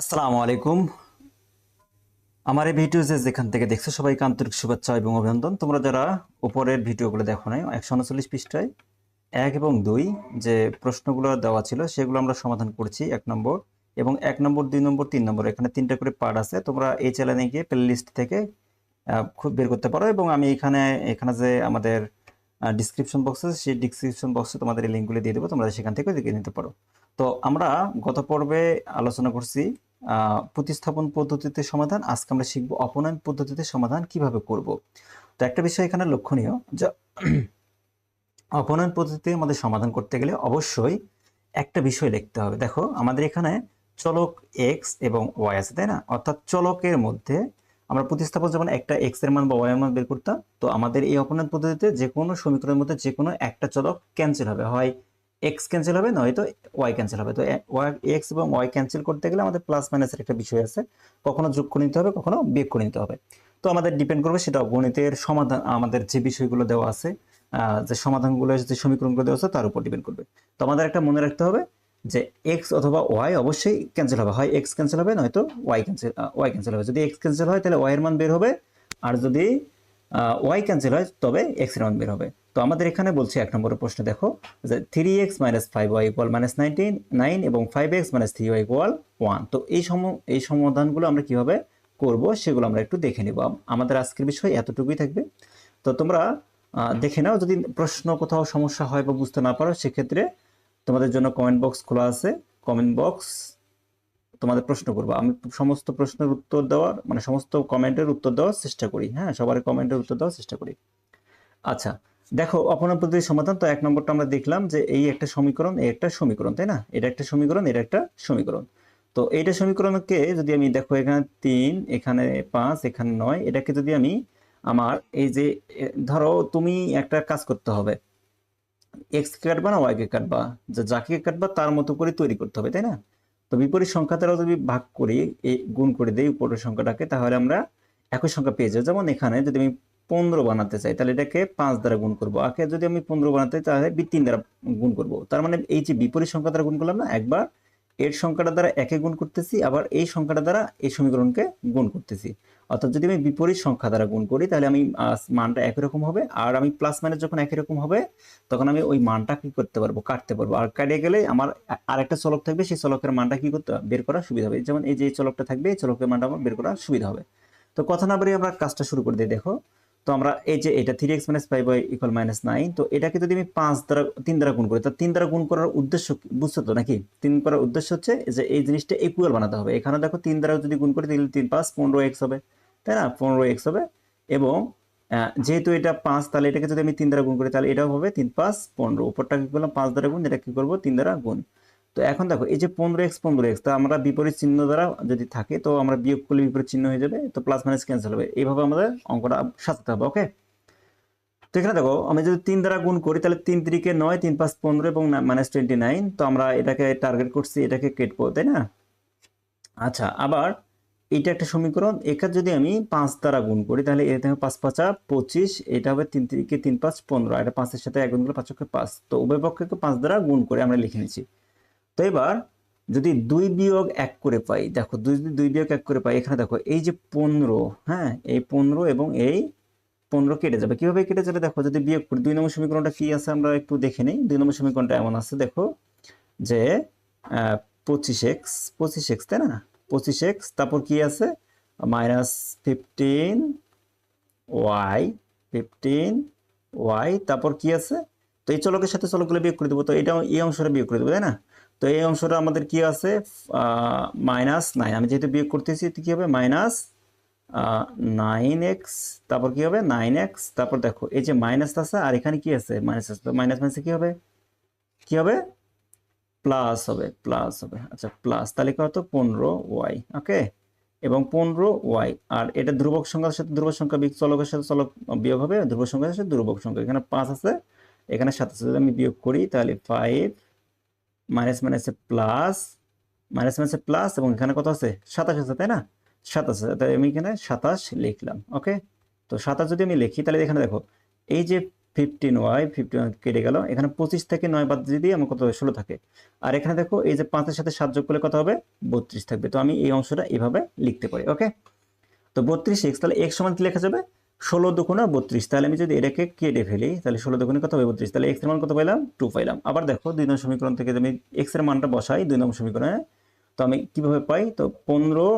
আসসালামু আলাইকুম। আমার এই ভিডিও যে যেখান থেকে দেখছ, সবাইকে আন্তরিক শুভেচ্ছা এবং অভিনন্দন। তোমরা যারা উপরের ভিডিওগুলো দেখো নাই, একশো উনচল্লিশ পৃষ্ঠায় এক এবং দুই যে প্রশ্নগুলো দেওয়া ছিল, সেগুলো আমরা সমাধান করছি এক নম্বর এবং এক নম্বর, দুই নম্বর, তিন নম্বর। এখানে তিনটা করে পার্ট আছে। তোমরা এই চ্যানেলে গিয়ে প্লে লিস্ট থেকে খুব বের করতে পারো এবং আমি এখানে এখানে যে আমাদের ডিসক্রিপশন বক্স আছে, সেই ডিসক্রিপশন বক্সে তোমাদের এই লিঙ্কগুলো দিয়ে দেবো। তোমরা সেখান থেকে দেখে নিতে পারো। তো আমরা গত পর্বে আলোচনা করছি প্রতিস্থাপন পদ্ধতিতে সমাধান। আজকে আমরা শিখব অপনয়ন পদ্ধতিতে সমাধান কীভাবে করব। তো একটা বিষয় এখানে লক্ষণীয় যে অপনয়ন পদ্ধতিতে আমাদের সমাধান করতে গেলে অবশ্যই একটা বিষয় লিখতে হবে। দেখো, আমাদের এখানে চলক এক্স এবং ওয়াই আছে, তাই না? অর্থাৎ চলকের মধ্যে আমরা প্রতিস্থাপন যেমন একটা এক্সের মান বা ওয়াই এর মান বের করতাম, তো আমাদের এই অপনয়ন পদ্ধতিতে যে কোনো সমীকরণের মধ্যে যে কোনো একটা চলক ক্যান্সেল হবে। হয় এক্স ক্যান্সেল হবে নয়তো ওয়াই ক্যান্সেল হবে। তো এক্স এবং ওয়াই ক্যান্সেল করতে গেলে আমাদের প্লাস মাইনাসের একটা বিষয় আছে। কখনো যোগ করে নিতে হবে, কখনো বিয়োগ করে নিতে হবে। তো আমাদের ডিপেন্ড করবে সেটা গণিতের সমাধান, আমাদের যে বিষয়গুলো দেওয়া আছে যে সমাধানগুলো যে সমীকরণগুলো দেওয়া আছে, তার উপর ডিপেন্ড করবে। তো আমাদের একটা মনে রাখতে হবে যে এক্স অথবা ওয়াই অবশ্যই ক্যান্সেল হবে। হয় এক্স ক্যান্সেল হবে, নয়তো ওয়াই ক্যান্সেল ওয়াই ক্যান্সেল হবে। যদি এক্স ক্যান্সেল হয়, তাহলে ওয়াই এর মান বের হবে। আর যদি ওয়াই ক্যান্সেল হয়, তবে এক্সের মান বের হবে। তো আমাদের এখানে বলছে এক নম্বরের প্রশ্ন, দেখো, যে three x minus five y equal minus nineteen nine এবং five x minus three y equal one তো এই সম, এই সমাধানগুলো আমরা কীভাবে করব সেগুলো আমরা একটু দেখে নেব। আমাদের আজকের বিষয় এতটুকুই থাকবে। তো তোমরা দেখে নাও, যদি প্রশ্ন কোথাও সমস্যা হয় বা বুঝতে না পারো, সেক্ষেত্রে তোমাদের জন্য কমেন্ট বক্স খোলা আছে। কমেন্ট বক্স তোমাদের প্রশ্ন করব। আমি সমস্ত প্রশ্নের উত্তর দেওয়ার মানে সমস্ত কমেন্টের উত্তর দেওয়ার চেষ্টা করি। হ্যাঁ সবার কমেন্টের উত্তর দেওয়ার চেষ্টা করি। আচ্ছা দেখো পদ্ধতির সমাধান তো এক নম্বরটা আমরা দেখলাম যে এই একটা সমীকরণ, এই একটা সমীকরণ, তাই না? এটা একটা সমীকরণ, এটা একটা সমীকরণ। তো এইটা সমীকরণকে যদি আমি দেখো, এখানে তিন, এখানে পাঁচ, এখানে নয়, এটাকে যদি আমি আমার এই যে ধরো তুমি একটা কাজ করতে হবে। এক্স কে কাটবা না ওয়াইকে কাটবা? যে, যাকে কাটবা তার মতো করে তৈরি করতে হবে, তাই না? তো বিপরীত সংখ্যা দ্বারা যদি ভাগ করি এই গুণ করে দিই উপরের সংখ্যাটাকে, তাহলে আমরা একই সংখ্যা পেয়ে যাব। যেমন এখানে যদি আমি পনেরো বানাতে চাই, তাহলে এটাকে পাঁচ দ্বারা গুণ করব। আগে যদি আমি পনেরো বানাতে চাই, তাহলে তিন দ্বারা গুণ করব। তার মানে এই যে বিপরীত সংখ্যা দ্বারা গুণ করলাম না, একবার এর সংখ্যাটা দ্বারা একে গুণ করতেছি, আবার এই সংখ্যাটা দ্বারা এই সমীকরণকে গুণ করতেছি। অর্থাৎ যদি আমি বিপরীত সংখ্যা দ্বারা গুণ করি, তাহলে আমি মানটা একই রকম হবে, আর আমি প্লাস মাইনাস যখন একই রকম হবে, তখন আমি ওই মানটা কি করতে পারব, কাটতে পারব। আর কাটিয়ে গেলে আমার আ- আরেকটা চলক থাকবে, সেই চলকের মানটা কি করতে, বের করা সুবিধা হবে। যেমন এই যে চলকটা থাকবে, এই চলকের মানটা আমার বের করা সুবিধা হবে। তো কথা না বাড়িয়ে আমরা কাজটা শুরু করে দিই, দেখো। তো আমরা এই যে এটা three x minus five y equal minus nine তো এটাকে যদি আমি পাঁচ দ্বারা, তিন দ্বারা গুণ করি, তা তিন দ্বারা গুণ করার উদ্দেশ্য? বুঝছ তো নাকি? তিন করার উদ্দেশ্য হচ্ছে যে এই জিনিসটা ইকুয়াল বানাতে হবে। এখানে দেখো তিন দ্বারা যদি গুণ করি, তাহলে তিন পাঁচ পনেরো এক্স হবে। তাই না? পনেরো এক্স হবে। এবং যেহেতু এটা পাঁচ, তাহলে এটাকে যদি আমি তিন দ্বারা গুণ করি, তাহলে এটাও হবে তিন পাঁচ পনেরো। উপরটা কি করলাম? পাঁচ দ্বারা গুণ এটা কি করব? তিন দ্বারা গুণ। তো এখন দেখো, এই যে পনেরো এক্স পনেরো এক্স, তা আমরা বিপরীত চিহ্ন দ্বারা যদি থাকে, তো আমরা বিয়োগ করলে বিপরীত চিহ্ন হয়ে যাবে, তো প্লাস মাইনাস ক্যান্সেল হবে। এইভাবে আমাদের অঙ্কটা সাজাতে হবে ওকে তো এখানে দেখো, আমি যদি তিন দ্বারা গুণ করি, তাহলে তিন তিরিকে নয়, তিন পাঁচ পনেরো এবং মাইনাস টোয়েন্টি নাইন তো আমরা এটাকে টার্গেট করছি, এটাকে কেটবো, তাই না? আচ্ছা আবার এটা একটা সমীকরণ একা যদি আমি পাঁচ দ্বারা গুণ করি, তাহলে এটা হবে পাঁচ পাঁচা পঁচিশ, এটা হবে তিন তিরিকে তিন পাঁচ পনেরো এটা পাঁচের সাথে এক গুণ করলে পাঁচ পাঁচ, তো উভয় পক্ষকে পাঁচ দ্বারা গুণ করে আমরা লিখে নিচ্ছি। তো এবার যদি দুই বিয়োগ এক করে পাই, দেখো দুই যদি দুই বিয়োগ এক করে পাই, এখানে দেখো এই যে পনেরো হ্যাঁ এই পনেরো এবং এই পনেরো কেটে যাবে। কীভাবে কেটে যাবে দেখো, যদি বিয়োগ করি, দুই নম্বর সমীকরণটা কি আছে আমরা একটু দেখে নিই। দুই নম্বর সমীকরণটা এমন আছে, দেখো যে পঁচিশ এক্স পঁচিশ এক্স, তাই না? পঁচিশ এক্স, তারপর কি আছে? Minus fifteen y fifteen y, তারপর কি আছে? তো এই চলকের সাথে চলকগুলো বিয়োগ করে দেবো, তো এটা এই অংশটা বিয়োগ করে দেবো, তাই না? তো এই অংশটা আমাদের কি আছে? মাইনাস নাইন আমি যেহেতু বিয়োগ করতেছি কি হবে? মাইনাস নাইন এক্স তারপর কি হবে? নাইন এক্স তারপর দেখো, এই যে মাইনাস আছে, আর এখানে কি আছে? মাইনাস আছে। মাইনাস মাইনাসে কি হবে? কি হবে? প্লাস হবে প্লাস হবে। আচ্ছা প্লাস তাহলে কি কত পনেরো ওয়াই ওকে এবং পনেরো ওয়াই আর এটা ধ্রুবক সংখ্যার সাথে ধ্রুবক সংখ্যা বিয়োগ, চলকের সাথে চলক বিয়োগ হবে, ধ্রুবক সংখ্যার সাথে ধ্রুবক সংখ্যা। এখানে পাঁচ আছে, এখানে সাত আছে। যদি আমি বিয়োগ করি, তাহলে ফাইভ মাইনাস মাইনাসে প্লাস, মাইনাস মাইনাসে প্লাস, এবং এখানে কত আছে? সাতাশ আছে, তাই না? সাতাশ আছে, তাই আমি এখানে সাতাশ লিখলাম, ওকে? তো সাতাশ যদি আমি লিখি, তাহলে এখানে দেখো, এই যে ফিফটিন ওয়াই ফিফটিন কেটে গেল, এখানে পঁচিশ থেকে নয় বাদ দিয়ে আমার কত ষোলো থাকে। আর এখানে দেখো, এই যে পাঁচের সাথে সাত যোগ করলে কত হবে? বত্রিশ থাকবে। তো আমি এই অংশটা এভাবে লিখতে পারি, ওকে? তো বত্রিশ এক্স তাহলে এক্স সমান কি লেখা যাবে? ষোলো দুগুণা বত্রিশ। তাহলে আমি যদি এটাকে কেটে ফেলি, তাহলে ষোলো দুগুণে কত হবে বত্রিশ? তাহলে এক্সের মান কত পাইলাম? টু পাইলাম। আবার দেখো, দুই নম্বর সমীকরণ থেকে আমি এক্সের মানটা বসাই, দুই নম্বর সমীকরণে, তো আমি কীভাবে পাই? তো পনেরো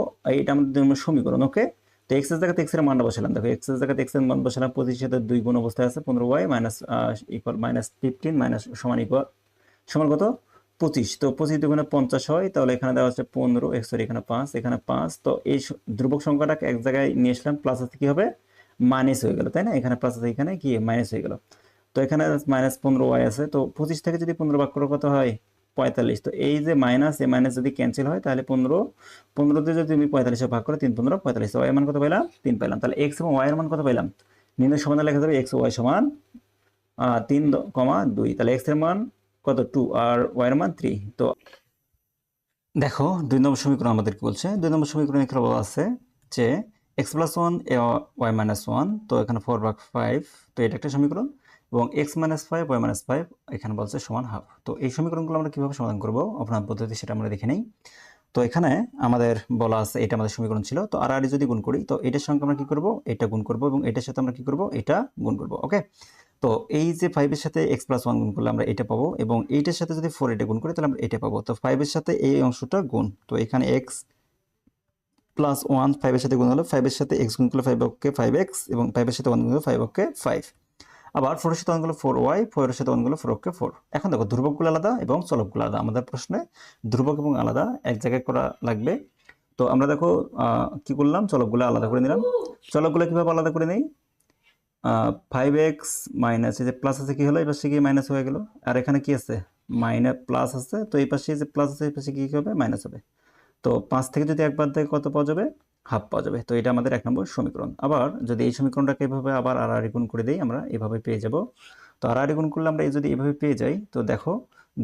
এটা আমাদের দুই নম্বর সমীকরণ ওকে তো এক্সের জায়গাতে এক্সের মানটা বসালাম। দেখো এক্সের জায়গাতে এক্সের মান বসালাম পঁচিশের সাথে দুই গুণ অবস্থায় আছে, পনেরো y minus equal minus fifteen minus সমান ইকুয়াল সমান কত? পঁচিশ। তো পঁচিশ দুগুণে পঞ্চাশ হয়, তাহলে এখানে দেওয়া হচ্ছে পনেরো সরি এখানে পাঁচ এখানে পাঁচ। তো এই ধ্রুবক সংখ্যাটাকে এক জায়গায় নিয়ে আসলাম প্লাস আছে কি হবে? মাইনাস হয়ে গেল, তাই না? এখানে প্লাস আছে, এখানে কি? মাইনাস হয়ে গেল। তো এখানে মাইনাস পনেরো ওয়াই আছে, তো পঁচিশ থেকে যদি পনেরো ভাগ কত হয়? পঁয়তাল্লিশ। তো এই যে মাইনাস এ মাইনাস যদি ক্যান্সেল হয়, তাহলে পনেরো, পনেরোতে যদি তুমি পঁয়তাল্লিশে ভাগ করো, তিন পনেরো, পঁয়তাল্লিশ ওয়াই মান কত পেলাম তিন পেলাম তাহলে এক্স এবং ওয়াই এর মান কত পেলাম নির্ণয় সমাধান লেখা যাবে এক্স ওয়াই সমান তিন কমা দুই। তাহলে এক্সের মান কত? টু আর ওয়াই এর মান থ্রি তো দেখো, দুই নম্বর সমীকরণ আমাদের কি বলছে? দুই নম্বর সমীকরণ বলা আছে? যে x plus one y minus one, তো এখানে ফোর ভাগ ফাইভ, তো এটা একটা সমীকরণ। এবং x minus five, y minus five, এখানে বলছে সমান হাফ। তো এই সমীকরণগুলো আমরা কীভাবে সমাধান করব? অপরাধ পদ্ধতি সেটা আমরা দেখে নিই। তো এখানে আমাদের বলা আছে এটা আমাদের সমীকরণ ছিল। তো আর আর যদি গুণ করি, তো এটার সঙ্গে আমরা কি করব? এটা গুণ করব এবং এটার সাথে আমরা কি করব? এটা গুণ করব, ওকে? তো এই যে ফাইভের সাথে এক্স প্লাস ওয়ান গুণ করলে আমরা এটা পাবো এবং এইটার সাথে যদি ফোর এটা গুণ করি, তাহলে আমরা এটা পাবো। তো ফাইভের সাথে এই অংশটা গুণ। তো এখানে এক্স প্লাস ওয়ান ফাইভের সাথে গুণ হলো ফাইভের সাথে এক্স গুণ করলে ফাইভ অক্ষে ফাইভ এক্স এবং ফাইভের সাথে ওয়ান গুণ করলে ফাইভ অক্ষে ফাইভ আবার ফোরের সাথে করলে ফোর ওয়াই ফোরের সাথে করলে ফোর অক্ষে ফোর এখন দেখো ধ্রুবকগুলো আলাদা এবং চলকগুলো আলাদা। আমাদের প্রশ্নে ধ্রুবক এবং আলাদা এক জায়গায় করা লাগবে। তো আমরা দেখো কি করলাম? চলকগুলো আলাদা করে নিলাম। চলকগুলো কীভাবে আলাদা করে নেই? ফাইভ এক্স মাইনাস এই যে প্লাস আছে কি হলো? এই পাশে গিয়ে মাইনাস হয়ে গেল। আর এখানে কি আছে? মাইনাস প্লাস আছে। তো এই পাশে যে প্লাস আছে, এই পাশে কি হবে? মাইনাস হবে। তো পাঁচ থেকে যদি একবার দেয় কত পাওয়া যাবে? হাফ পাওয়া যাবে। তো এটা আমাদের এক নম্বর সমীকরণ। আবার যদি এই সমীকরণটাকে এভাবে আবার আর আর গুণ করে দিই, আমরা এভাবে পেয়ে যাব। তো আর আর গুণ করলে আমরা এই যদি এভাবে পেয়ে যাই, তো দেখো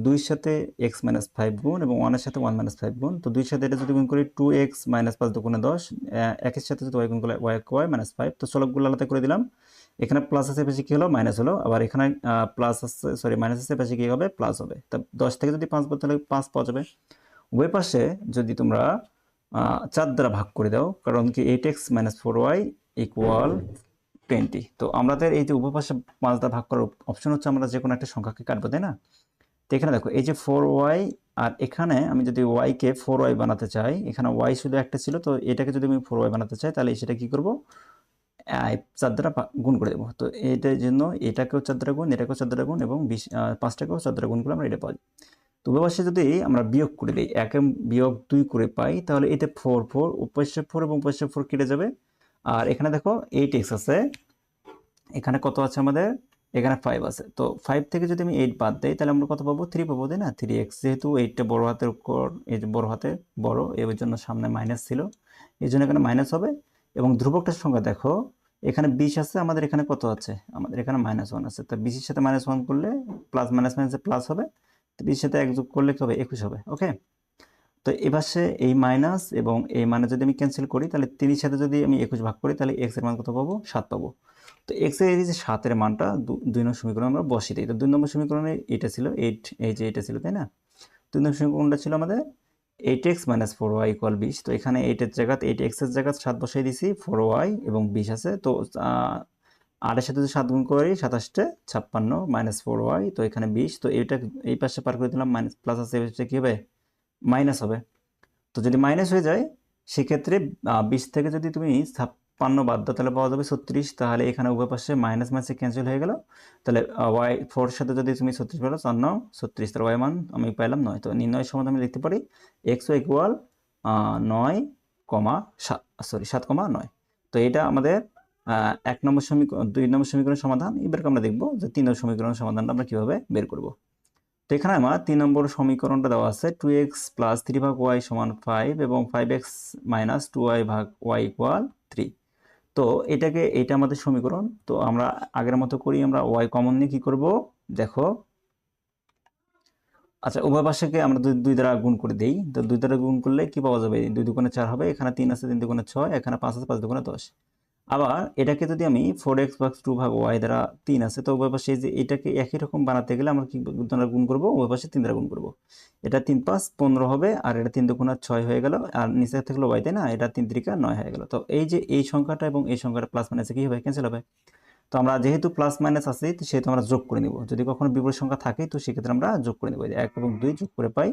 দুইর সাথে এক্স মাইনাস ফাইভ গুণ এবং ওয়ানের সাথে ওয়ান মাইনাস ফাইভ গুণ, তো দুইয়ের সাথে এটা যদি গুণ করি টু এক্স মাইনাস পাঁচ দুগুণে দশ একের সাথে যদি ওয়াই গুণ করলে ওয়াই ওয়াই মাইনাস ফাইভ, তো চলকগুলো আলাদা করে দিলাম। এখানে প্লাস আছে বেশি কি হলো? মাইনাস হলো। আবার এখানে প্লাস আছে, সরি, মাইনাস আছে বেশি কি হবে? প্লাস হবে। তা দশ থেকে যদি পাঁচ বলতে তাহলে পাঁচ পাওয়া যাবে। উভয় পাশে যদি তোমরা চার দ্বারা ভাগ করে দাও, কারণ কি eight x minus four y equal twenty তো আমাদের এই যে উভয় পাশে পাঁচ দ্বারা ভাগ করার অপশন হচ্ছে আমরা যে কোনো একটা সংখ্যাকে কাটবো, তাই না? তো এখানে দেখো, এই যে ফোর ওয়াই আর এখানে আমি যদি ওয়াইকে ফোর ওয়াই বানাতে চাই, এখানে ওয়াই শুধু একটা ছিল, তো এটাকে যদি আমি ফোর ওয়াই বানাতে চাই, তাহলে সেটা কি করব? চার দ্বারা গুণ করে দেবো। তো এটার জন্য এটাকেও চার দ্বারা গুণ, এটাকেও চার দ্বারা গুণ, এবং বিশ পাঁচটাকেও চার দ্বারা গুণ করে আমরা এটা পাই তো উভয়পাশে যদি আমরা বিয়োগ করে দিই, একে বিয়োগ দুই করে পাই, তাহলে এটা ফোর ফোর উপাশে ফোর এবং উপাশে ফোর কেটে যাবে। আর এখানে দেখো এইট এক্স আছে, এখানে কত আছে আমাদের? এখানে ফাইভ আছে। তো ফাইভ থেকে যদি আমি এইট বাদ দেই, তাহলে আমরা কত পাবো? থ্রি পাবো, তাই না? থ্রি এক্স যেহেতু এইটটা বড় হাতের উপর, এই যে বড় হাতে বড়, এর জন্য সামনে মাইনাস ছিল। এই জন্য এখানে মাইনাস হবে। এবং ধ্রুবকটার সংখ্যা দেখো, এখানে বিশ আছে, আমাদের এখানে কত আছে? আমাদের এখানে মাইনাস ওয়ান আছে। তো বিশের সাথে মাইনাস ওয়ান করলে প্লাস মাইনাস মাইনাসে প্লাস হবে। বিশের সাথে এক যোগ করলে কি হবে? একুশ হবে ওকে তো এপাশে এই মাইনাস এবং এই মানে যদি আমি ক্যান্সেল করি, তাহলে তিরির সাথে যদি আমি একুশ ভাগ করি, তাহলে এক্সের মান কত পাবো? সাত পাবো। তো এক্সের এই যে সাতের মানটা দুই নম্বর সমীকরণ আমরা বসিয়ে দিই তো দুই নম্বর সমীকরণে এটা ছিল এইট এই যে এটা ছিল, তাই না? দুই নম্বর সমীকরণটা ছিল আমাদের eight x minus four y equal বিশ। তো এখানে এইটের জায়গাতে এইট এক্সের জায়গায় সাত বসাই দিছি ফোর ওয়াই এবং বিশ আছে। তো আটের সাথে যদি সাত গুণ করি, সাতাশটে, ছাপ্পান্ন মাইনাস ফোর ওয়াই তো এখানে বিশ, তো এইটা এই পাশে পার করে দিলাম মাইনাস প্লাস আছে, এই কী হবে? মাইনাস হবে। তো যদি মাইনাস হয়ে যায়, সেক্ষেত্রে বিশ থেকে যদি তুমি ছাপ্পান্ন বাদ দাও, তাহলে পাওয়া যাবে ছত্রিশ। তাহলে এখানে উভয় পাশে মাইনাস মাইনাসে ক্যান্সেল হয়ে গেল। তাহলে ওয়াই ফোর সাথে যদি তুমি ছত্রিশ পেল চার নয় ছত্রিশ। তাহলে ওয়াই মান আমি পাইলাম নয়। তো নির্ণয় সমাধান আমি লিখতে পারি এক্স ইকুয়াল নয়, কমা সাত সরি সাত কমা নয়। তো এটা আমাদের এক নম্বর সমীকরণ, দুই নম্বর সমীকরণের সমাধান এবার আমরা দেখব যে তিন নম্বর সমীকরণের সমাধানটা আমরা কীভাবে বের করব। তো এখানে আমার তিন নম্বর সমীকরণটা দেওয়া আছে টু এক্স প্লাস থ্রি ভাগ ওয়াই সমান ফাইভ এবং five x minus two Y ভাগ ওয়াই ইকুয়াল থ্রি তো এটাকে, এটা আমাদের সমীকরণ, তো আমরা আগের মতো করি, আমরা ওয়াই কমন নিয়ে কী করব? দেখো আচ্ছা উভয় পাশেকে আমরা দুই দুই দ্বারা গুণ করে দিই, তো দুই দ্বারা গুণ করলে কি পাওয়া যাবে? দুই দুগুণে চার হবে, এখানে তিন আছে, তিন দুগুণে ছয়, এখানে পাঁচ আছে, পাঁচ দুগুণে দশ। আবার এটাকে যদি আমি ফোর এক্স প্লাস টু ভাগ ওয়াই দ্বারা তিন আছে, তো উভয় পাশে যে এটাকে একই রকম বানাতে গেলে আমরা কি দ্বারা গুণ করব, উভয় পাশে তিন দ্বারা গুণ করব। এটা তিন পাঁচ পনেরো হবে, আর এটা তিন দুগুণ ছয় হয়ে গেল, আর নিচে থাকল ওয়াই তাই না? এটা তিন তিরিকা নয় হয়ে গেল। তো এই যে এই সংখ্যাটা এবং এই সংখ্যাটা প্লাস মাইনাসে কি হবে? ক্যান্সেল হবে। তো আমরা যেহেতু প্লাস মাইনাস আছে, তো সেহেতু আমরা যোগ করে নিব। যদি কখনো বিপরীত সংখ্যা থাকে, তো সেক্ষেত্রে আমরা যোগ করে নেব। এক এবং দুই যোগ করে পাই।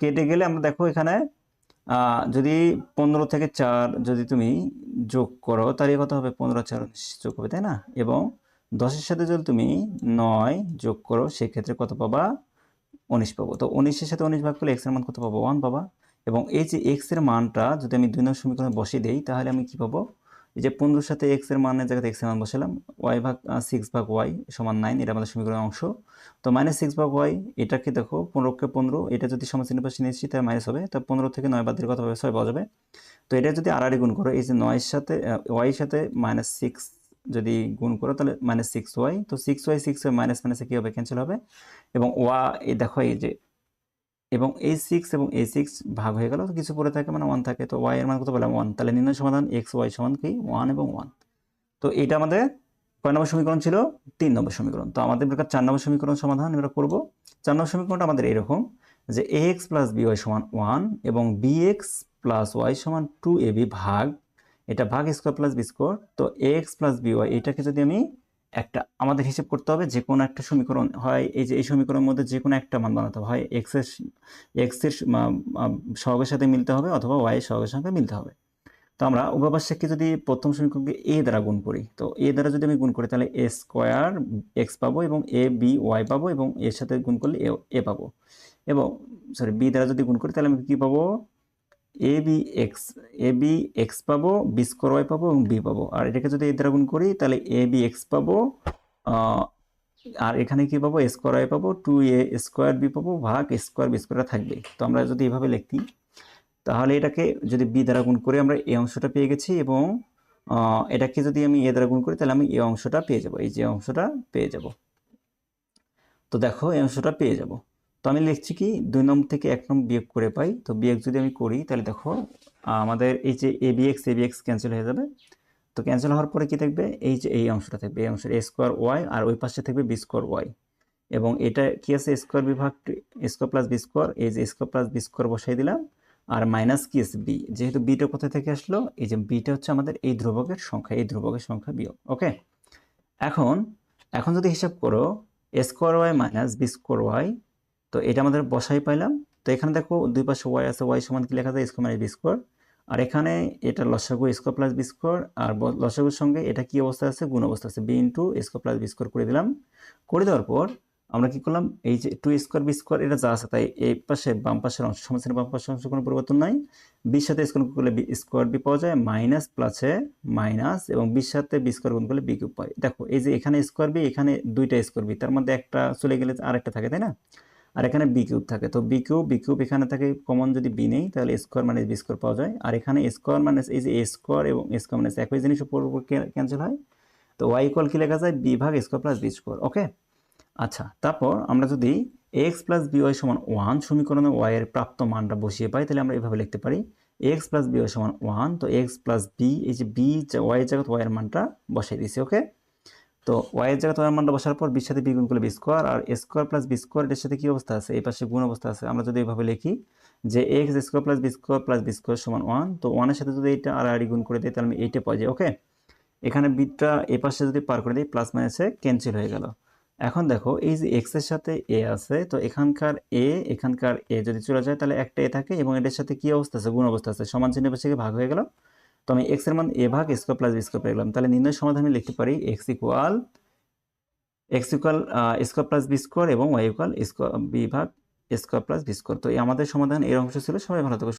কেটে গেলে আমরা দেখো এখানে যদি পনেরো থেকে চার যদি তুমি যোগ করো, তাহলে কত হবে? পনেরো, চার, যোগ হবে, তাই না? এবং দশের সাথে যদি তুমি নয় যোগ করো, সেক্ষেত্রে কত পাবা? উনিশ পাবো। তো উনিশের সাথে উনিশ ভাগ করলে এক্সের মান কত পাবো? ওয়ান পাবা। এবং এই যে এক্সের মানটা যদি আমি দুই নম্বর সমীকরণে বসিয়ে দিই, তাহলে আমি কি পাবো? এই যে পনেরোর সাথে এক্সের মানের জায়গাতে এক্সের মান বসালাম ওয়াই ভাগ সিক্স ভাগ ওয়াই সমান নাইন এটা আমাদের সমীকরণের অংশ। তো মাইনাস সিক্স ভাগ ওয়াই এটাকে দেখো পনেরোকে পনেরো, এটা যদি সমশ্রেণীর পাশে নিয়েছি তাহলে মাইনাস হবে। তো পনেরো থেকে নয় বাদ দিলে কত হবে? ছয় পাওয়া যাবে। তো এটা যদি আড়াআড়ি গুণ করো, এই যে নয়ের সাথে ওয়াইয়ের সাথে মাইনাস সিক্স যদি গুণ করো, তাহলে মাইনাস সিক্স ওয়াই তো six y six y minus মাইনাসে কী হবে? ক্যান্সেল হবে। এবং ওয়া এই দেখো এই যে এবং এই সিক্স এবং এই সিক্স ভাগ হয়ে গেল, তো কিছু পরে থাকে মানে ওয়ান থাকে, তো ওয়াই এর মান কত বললাম ওয়ান তাহলে নির্ণয় সমাধান এক্স ওয়াই সমান কি? ওয়ান এবং ওয়ান তো এটা আমাদের কয় নম্বর সমীকরণ ছিল? তিন নম্বর সমীকরণ। তো আমাদের প্রকার চার নম্বর সমীকরণ সমাধান আমরা করব। চার নম্বর সমীকরণটা আমাদের এরকম যে a x plus b y সমান ওয়ান এবং বি এক্স প্লাস ওয়াই সমান টু এ বি ভাগ, এটা ভাগ স্কোয়ার প্লাস বি স্কোয়ার তো a x plus b y এটাকে যদি আমি একটা, আমাদের হিসেব করতে হবে যে কোনো একটা সমীকরণ, হয় এই যে এই সমীকরণের মধ্যে যে কোনো একটা মান বানাতে হবে, হয় এক্সের এক্সের সহগের সাথে মিলতে হবে অথবা ওয়াই এর সহগের সঙ্গে মিলতে হবে। তো আমরা পাশকে যদি প্রথম সমীকরণকে এ দ্বারা গুণ করি, তো এ দ্বারা যদি আমি গুণ করি তাহলে এ স্কোয়ার এক্স পাবো এবং এ বি ওয়াই পাবো এবং এর সাথে গুণ করলে এ এ পাবো। এবং সরি বি দ্বারা যদি গুণ করি তাহলে আমি কী পাবো? A b x a b x পাবো বি স্কোয়ার ওয়াই পাবো এবং বি পাবো। আর এটাকে যদি এ দ্বারা গুণ করি, তাহলে এ বি এক্স পাবো আর এখানে কি পাবো? স্কোয়ার ওয়াই পাবো টু এ স্কোয়ার বি পাবো, ভাগ স্কোয়ার বি স্কোয়ার থাকবে। তো আমরা যদি এভাবে লিখি, তাহলে এটাকে যদি বি দ্বারা গুণ করে আমরা এই অংশটা পেয়ে গেছি এবং এটাকে যদি আমি এ দ্বারা গুণ করি, তাহলে আমি এই অংশটা পেয়ে যাব। এই যে অংশটা পেয়ে যাব। তো দেখো, এই অংশটা পেয়ে যাব। তো আমি লিখছি কি, দুই নম্বর থেকে এক নম্বর বিয়োগ করে পাই। তো বিয়োগ যদি আমি করি, তাহলে দেখো আমাদের এই যে a b x a b x cancel হয়ে যাবে। তো ক্যান্সেল হওয়ার পরে কি থাকবে? এই যে এই অংশটা থাকবে, এই অংশের এ স্কোয়ার ওয়াই আর ওই পাশে থাকবে বি স্কোয়ার ওয়াই এবং এটা কি আছে? স্কোয়ার বিভাগ স্কোয়ার প্লাস বি স্কোয়ার এই যে স্কোয়ার প্লাস বি স্কোয়ার বসাই দিলাম। আর মাইনাস কি আছে? বি যেহেতু বিটা কোথা থেকে আসলো? এই যে বিটা হচ্ছে আমাদের এই ধ্রুবকের সংখ্যা, এই ধ্রুবকের সংখ্যা বিয়োগ ওকে এখন এখন যদি হিসাব করো square y minus b square y তো এটা আমাদের বসাই পাইলাম। তো এখানে দেখো দুই পাশে ওয়াই আছে ওয়াই সমান কি লেখা যায় স্কোয়ার মাইনাস বি স্কোয়ার আর এখানে এটা লসাগু স্কোয়ার প্লাস বি স্কোয়ার আর লসাগুর সঙ্গে এটা কি অবস্থা আছে? গুণ অবস্থা আছে। B into square plus b square করে দিলাম। করে দেওয়ার পর আমরা কি করলাম? এই যে টু স্কোয়ার বি স্কোয়ার এটা যা আছে তাই এই পাশে বাম পাশের অংশ সমস্যার বাম পাশের অংশ কোনো পরিবর্তন নাই। বির সাথে স্কোয়ার করলে বি স্কোয়ার বি পাওয়া যায়। মাইনাস প্লাসে মাইনাস এবং বির সাথে বি স্কোয়ার গুণ করলে বি কিউব পাই। দেখো এই যে এখানে স্কোয়ার বি এখানে দুইটা স্কোয়ার বি তার মধ্যে একটা চলে গেলে আর একটা থাকে, তাই না? আর এখানে বি কিউব থাকে। তো বি কিউব বি কিউব এখানে থাকে কমন যদি বি নেই, তাহলে স্কোয়ার মাইনাস বি স্কোয়ার পাওয়া যায়। আর এখানে স্কোয়ার মাইনাস এই যে এ স্কোয়ার এবং স্কোয়ার মাইনাস একই জিনিস উপর উপর ক্যান্সেল হয়। তো ওয়াই ইকুয়াল কি লেখা যায়? বি ভাগ square plus b square okay আচ্ছা তারপর আমরা যদি এক্স প্লাস বি ওয়াই সমান ওয়ান সমীকরণে ওয়াই এর প্রাপ্ত মানটা বসিয়ে পাই, তাহলে আমরা এভাবে লিখতে পারি। এক্স প্লাস বি ওয়াই সমান ওয়ান তো এক্স প্লাস বি এই যে বি ওয়াই জায়গায় ওয়াই এর মানটা বসাই দিয়েছি ওকে তো ওয়াই এর জায়গায় এর মানটা বসার পর বির সাথে বি গুণ করলে বি স্কোয়ার আর স্কোয়ার প্লাস বি স্কোয়ার এর সাথে কি অবস্থা আছে? এই পাশে গুণ অবস্থা আছে। আমরা যদি এভাবে লিখি যে x square plus b square plus b square সমান ওয়ান তো ওয়ানের সাথে যদি এইটা আর আড়ি গুণ করে দিই, তাহলে আমি এইটা পাওয়া যায় ওকে এখানে বিটটা এ পাশে যদি পার করে দিই প্লাস মাইনাসে ক্যান্সেল হয়ে গেল। এখন দেখো, এই যে এক্সের সাথে এ আছে, তো এখানকার এ এখানকার এ যদি চলে যায়, তাহলে একটা এ থাকে এবং এটার সাথে কি অবস্থা আছে? গুণ অবস্থা আছে। সমান চিহ্নের পাশে ভাগ হয়ে গেল? তো আমি এক্সের মান এ ভাগ স্কোয়ার প্লাস বি স্কোয়ার পেয়ে তাহলে নির্ণয় সমাধান আমি লিখতে পারি x equal x equal square plus b square এবং ওয়াই ইকুয়াল স্কোয়ার বি ভাগ স্কোয়ার প্লাস বি স্কোয়ার তো আমাদের সমাধান, এর অংশ ছিল। সবাই ভালো থাকো